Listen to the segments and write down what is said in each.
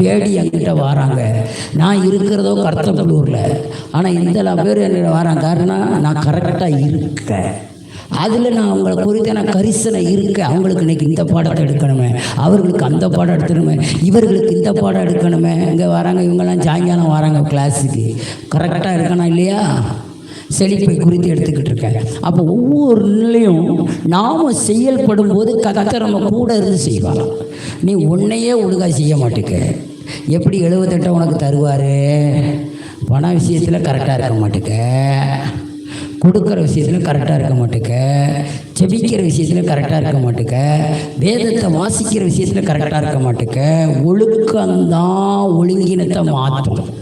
தேடி என்கிட்ட வராங்க. நான் இருக்கிறதோ கர்த்தப்பலூரில் ஆனால் இந்த பேர் என்கிட்ட வராங்க. காரணம் நான் கரெக்டாக இருக்கேன். அதில் நான் அவங்கள குறித்த நான் கரிசனை இருக்க அவங்களுக்கு இன்னைக்கு இந்த பாடத்தை எடுக்கணுமே. அவர்களுக்கு அந்த பாடம் எடுத்துணுமே இவர்களுக்கு இந்த பாடம் எடுக்கணுமே. இங்கே வராங்க இவங்கெல்லாம் சாயங்காலம் வராங்க கிளாஸுக்கு கரெக்டாக இருக்கணும் இல்லையா? செழிப்பை குறித்து எடுத்துக்கிட்டு இருக்கேன். அப்போ ஒவ்வொரு நிலையும் நாம் செயல்படும் போது கதை நம்ம கூட இருந்து செய்வாங்க நீ உன்னையே ஒழுங்காக செய்ய மாட்டேங்க எப்படி எழுபத்தெட்டை உனக்கு தருவார்? பண விஷயத்தில் கரெக்டாக இருக்க மாட்டேக்க. கொடுக்குற விஷயத்தில் கரெக்டாக இருக்க மாட்டேக்க. செபிக்கிற விஷயத்தில் கரெக்டாக இருக்க மாட்டேக்க. வேதத்தை வாசிக்கிற விஷயத்தில் கரெக்டாக இருக்க மாட்டேக்க. ஒழுக்கம்தான் ஒழுங்கினத்தை மாற்றும்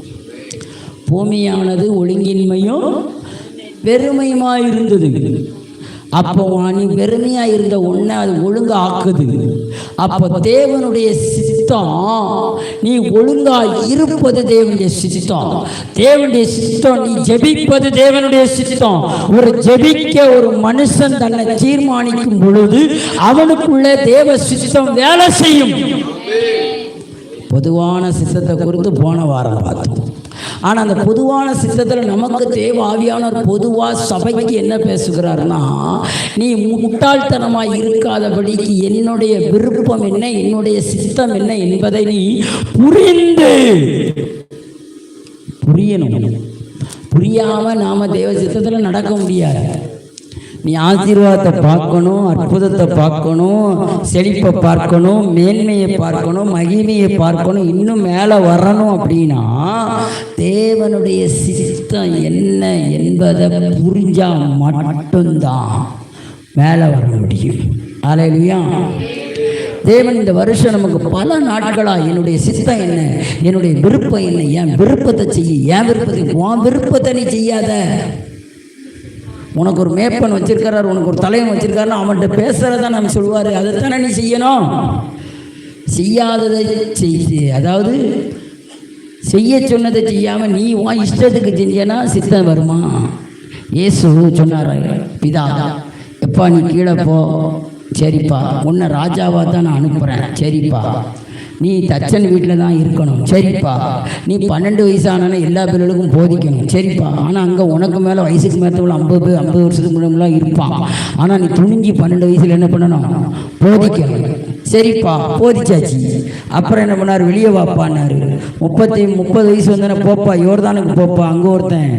பூமியானது ஒழுங்கின்மையும் பெருமையுமாக இருந்தது அப்போ நீ வெறுமையா இருந்த உன்னை அது ஒழுங்கா ஆக்குது அப்போ தேவனுடைய சித்தம் நீ ஒழுங்கா இருப்பது தேவனுடைய சித்தம். தேவனுடைய சித்தம் நீ ஜெபிப்பது தேவனுடைய சித்தம். ஒரு ஜெபிக்க ஒரு மனுஷன் தன்னை தீர்மானிக்கும் பொழுது அவனுக்குள்ள தேவ சித்தம் வேலை செய்யும். பொதுவான சித்தத்தை குறித்து போன வாரம் பார்த்தோம் ஆனால் அந்த பொதுவான சித்தத்தில் நமக்கு தேவ ஆவியானவர் பொதுவாக சபைக்கு என்ன பேசுகிறாருன்னா நீ முட்டாள்தனமாக இருக்காதபடிக்கு என்னுடைய விருப்பம் என்ன என்னுடைய சித்தம் என்ன என்பதை நீ புரிந்து. புரியணும். புரியாமல் நாம் தேவ சித்தத்தில் நடக்க முடியாது. நீ ஆசீர்வாதத்தை பார்க்கணும் அற்புதத்தை பார்க்கணும் செழிப்பை பார்க்கணும் மேன்மையை பார்க்கணும் மகிமையை பார்க்கணும் இன்னும் மேலே வரணும் அப்படின்னா தேவனுடைய சித்தம் என்ன என்பதை புரிஞ்சா மட்டும்தான் மேலே வர முடியும். அலையிலையா தேவன் இந்த வருஷம் நமக்கு பல நாட்களாக என்னுடைய சித்தம் என்ன என்னுடைய விருப்பம் என்ன என் விருப்பத்தை செய்ய என் விருப்பத்தை உன் விருப்பத்தை நீ செய்யாத. உனக்கு ஒரு மேப்பன் வச்சிருக்கிறார் உனக்கு ஒரு தலைவன் வச்சிருக்காருன்னு அவன்கிட்ட பேசுகிறத நம்ம சொல்லுவார். அதைத்தானே நீ செய்யணும்? செய்யாததை செய் அதாவது செய்ய சொன்னதை செய்யாமல் நீ உன் இஷ்டத்துக்கு செஞ்சேன்னா சித்தம் வருமா? இயேசு சொன்னார் பிதா எப்பா நீ கீழே போ. சரிப்பா உன்னை ராஜாவாக தான் நான் அனுப்புகிறேன் சரிப்பா. நீ தச்சன் வீட்டில் தான் இருக்கணும். சரிப்பா. நீ பன்னெண்டு வயசான எல்லா பிள்ளைகளுக்கும் போதிக்கணும். சரிப்பா. ஆனால் அங்கே உனக்கு மேலே வயசுக்கு மேலே உள்ள ஐம்பது பேர் ஐம்பது வருஷத்துக்கு முன்னாடிலாம் இருப்பான். ஆனால் நீ துணிஞ்சி பன்னெண்டு வயசில் என்ன பண்ணணும்? போதிக்கணும். சரிப்பா. போதிச்சாச்சு. அப்புறம் என்ன பண்ணார்? வெளியே வாப்பான்னாரு. முப்பத்தி முப்பது வயசு வந்தானே போப்பா. யோர்தானுக்கு போப்பா. அங்கே ஒருத்தன்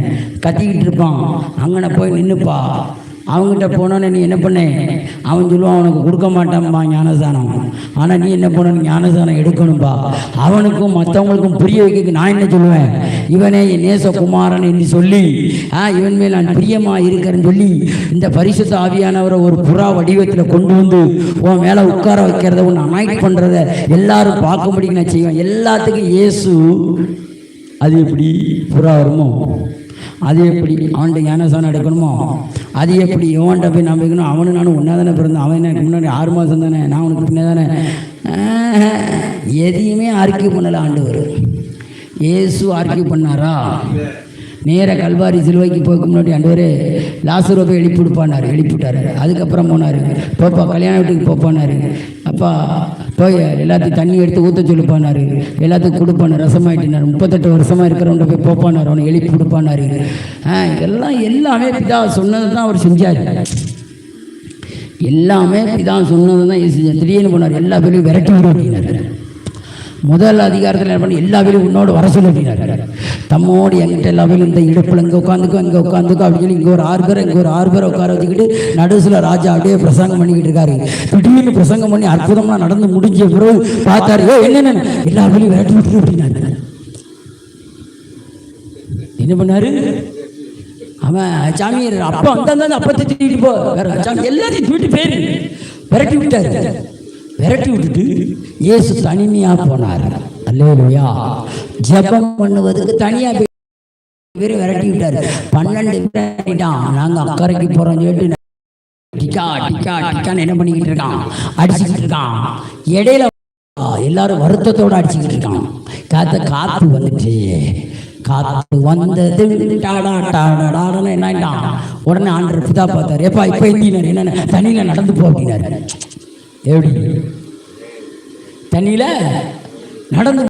கத்திக்கிட்டு இருப்பான். அங்கன போய் நின்றுப்பா அவங்ககிட்ட போனோன்னு நீ என்ன பண்ணேன் அவன் சொல்லுவான் அவனுக்கு கொடுக்க மாட்டான்பா ஞானதானம் ஆனால் நீ என்ன பண்ணணும்? ஞானதானம் எடுக்கணும்பா. அவனுக்கும் மற்றவங்களுக்கும் புரிய வைக்க நான் என்ன சொல்லுவேன்? இவனே என் நேசகுமாரன் என்று சொல்லி ஆ இவன் மேல் நான் பிரியமாக இருக்கிறேன்னு சொல்லி இந்த பரிசுத்த ஆவியானவரை ஒரு புறா வடிவத்தில் கொண்டு வந்து உன் மேலே உட்கார வைக்கிறத உன்னை அனாய்ட் பண்ணுறத எல்லாரும் பார்க்கும்படி நான் செய்வேன். எல்லாத்துக்கும் இயேசு அது எப்படி புறா வருமோ? அது எப்படி அவன்கிட்ட ஞானசானம் எடுக்கணுமோ? அது எப்படி இவன்கிட்ட போய் நம்பிக்கணும் அவனு நானும் ஒன்றா தானே பிறந்தேன் அவன் எனக்கு முன்னாடி ஆறு மாதம் தானே? நான் உனக்கு பின்னே தானே எதையுமே ஆர்கியூ பண்ணலை வரும் இயேசு ஆர்கியூ பண்ணாரா? நேராக கல்வாரி சிலுவைக்கு போய்க்கு முன்னாடி ஆண்டவர் லாசூரை போய் எழுப்பி விடுப்பானார் எழுப்பி அதுக்கப்புறம் போனார். போப்பா கல்யாண வீட்டுக்கு போப்பானார். அப்பா போய் எல்லாத்தையும் தண்ணி எடுத்து ஊற்ற சொல்லிப்பானாரு. எல்லாத்துக்கும் கொடுப்பானார். ரசமாயிட்டினார். முப்பத்தெட்டு வருஷமாக இருக்கிறவங்க போய் போப்பானார். அவனை எழுப்பி கொடுப்பானாரு ஆ இதெல்லாம் எல்லாமே பிதா சொன்னது தான் அவர் செஞ்சார். எல்லாமே பிதா சொன்னது தான் செஞ்சார். திடீர்னு போனார். எல்லா பேரையும் விரட்டி விடு அப்படின்னாரு. முதல் அதிகாரத்தில் என்ன பண்ணி எல்லா பேரும் உன்னோடு வர சொல்ல அப்படின்னாரு. தம்மோடு என்கிட்ட எல்லாமே இந்த இடுப்பில் இங்கே உட்காந்துக்கோ இங்கே உட்காந்துக்கோ. அப்படின்னு சொல்லி இங்கே ஒரு ஆறு பேர் இங்கே ஒரு ஆறு பேரை உட்கார வச்சுக்கிட்டு நடுசில் ராஜா அப்படியே பிரசங்கம் பண்ணிக்கிட்டு இருக்காரு. திடீர்னு பிரசங்கம் பண்ணி அற்புதமாக நடந்து முடிஞ்ச பிறகு பார்த்தாரு என்னென்ன எல்லா பேரையும் விரட்டி விட்டு அப்படின்னாரு. என்ன பண்ணாரு? அவன் சாமி அப்பா அந்த அப்பத்தை தூக்கிட்டு போ. வேற சாமி எல்லாத்தையும் தூக்கிட்டு போயிரு. விரட்டி விட்டாரு. விரட்டி விட்டுட்டு இயேசு தனிமையாக போனார். அல்லேலூயா. ஜெபம் பண்ணுவதுக்கு தனியா பேரும் விரட்டி விட்டாரு. பன்னெண்டு நாங்க அக்கறைக்கு போறோம் சொல்லிட்டு டிக்கா டிக்கா டிக்கான்னு என்ன பண்ணிக்கிட்டு இருக்கான்? அடிச்சுக்கிட்டு இருக்கான். இடையில எல்லாரும் வருத்தத்தோட அடிச்சுக்கிட்டு இருக்கான். காத்த காத்து வந்துச்சு. காத்து வந்தது டாடா உடனே ஆண்டர் பிதா பார்த்தாரு. எப்பா இப்போ இந்தினார் என்னென்ன? தண்ணியில் நடந்து போ அப்படின்னாரு. எப்படி? தண்ணியில் நடந்து